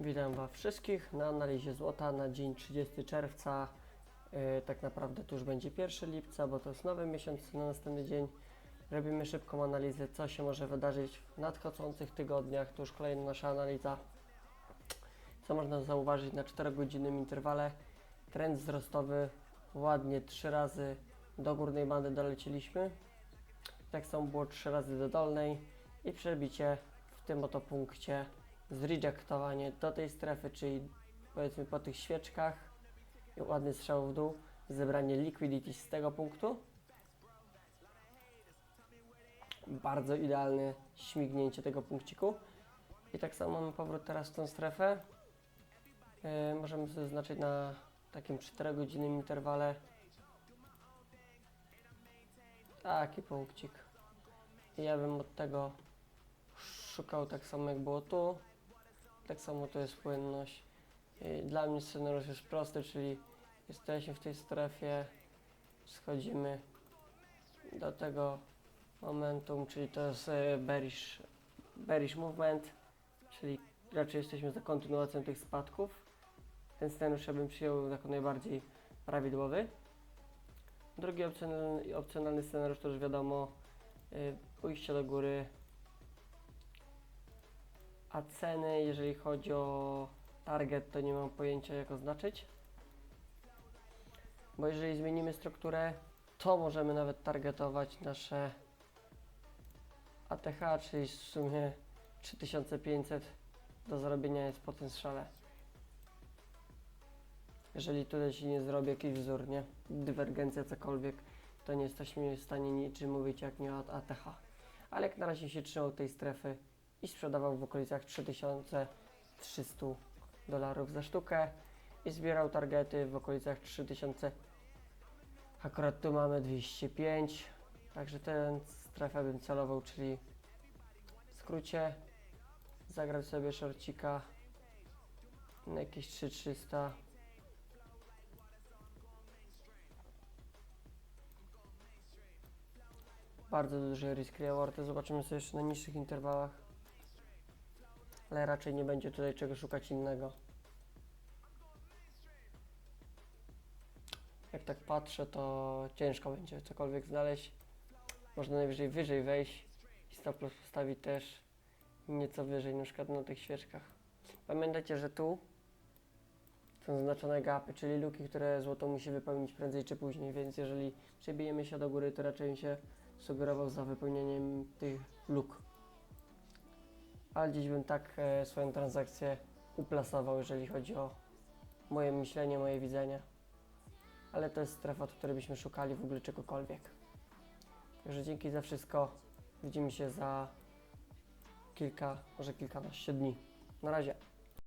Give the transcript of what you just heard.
Witam Was wszystkich na analizie złota na dzień 30 czerwca. Yy, tak naprawdę to już będzie 1 lipca, bo to jest nowy miesiąc na następny dzień. Robimy szybką analizę, co się może wydarzyć w nadchodzących tygodniach. To już kolejna nasza analiza. Co można zauważyć na 4-godzinnym interwale? Trend wzrostowy ładnie 3 razy do górnej bandy dolecieliśmy. Tak samo było 3 razy do dolnej i przebicie w tym oto punkcie zrejectowanie do tej strefy, czyli powiedzmy po tych świeczkach i ładny strzał w dół, zebranie liquidity z tego punktu. Bardzo idealne śmignięcie tego punkciku. I tak samo mamy powrót teraz w tą strefę. Yy, możemy zaznaczyć na takim 4 godzinnym interwale. Taki punkcik. I ja bym od tego szukał tak samo jak było tu. Tak samo to jest płynność. Dla mnie scenariusz jest prosty, czyli jesteśmy w tej strefie, schodzimy do tego momentum, czyli to jest e, bearish, bearish movement, czyli raczej jesteśmy za kontynuacją tych spadków. Ten scenariusz ja bym przyjął jako najbardziej prawidłowy. Drugi opcjonalny, opcjonalny scenariusz to już wiadomo, y, pójście do góry, a ceny, jeżeli chodzi o target, to nie mam pojęcia jak oznaczyć. Bo jeżeli zmienimy strukturę, to możemy nawet targetować nasze ATH, czyli w sumie 3500 do zrobienia jest po tym strzale. Jeżeli tutaj się nie zrobi jakiś wzór, nie? Dywergencja, cokolwiek, to nie jesteśmy w stanie niczym mówić jak nie o ATH. Ale jak na razie się trzymał tej strefy, i sprzedawał w okolicach 3300 dolarów za sztukę i zbierał targety w okolicach 3000. Akurat tu mamy 205, także tę strefę bym celował, czyli w skrócie zagrać sobie szorcika na jakieś 3300. Bardzo duży risk reward, zobaczymy sobie jeszcze na niższych interwałach ale raczej nie będzie tutaj czego szukać innego. Jak tak patrzę, to ciężko będzie cokolwiek znaleźć. Można najwyżej wyżej wejść i stop loss postawić też nieco wyżej, na przykład na tych świeczkach. Pamiętajcie, że tu są zaznaczone gapy, czyli luki, które złoto musi wypełnić prędzej czy później, więc jeżeli przebijemy się do góry, to raczej się sugerował za wypełnieniem tych luk ale gdzieś bym tak e, swoją transakcję uplasował, jeżeli chodzi o moje myślenie, moje widzenie. Ale to jest strefa, od której byśmy szukali w ogóle czegokolwiek. Także dzięki za wszystko. Widzimy się za kilka, może kilkanaście dni. Na razie.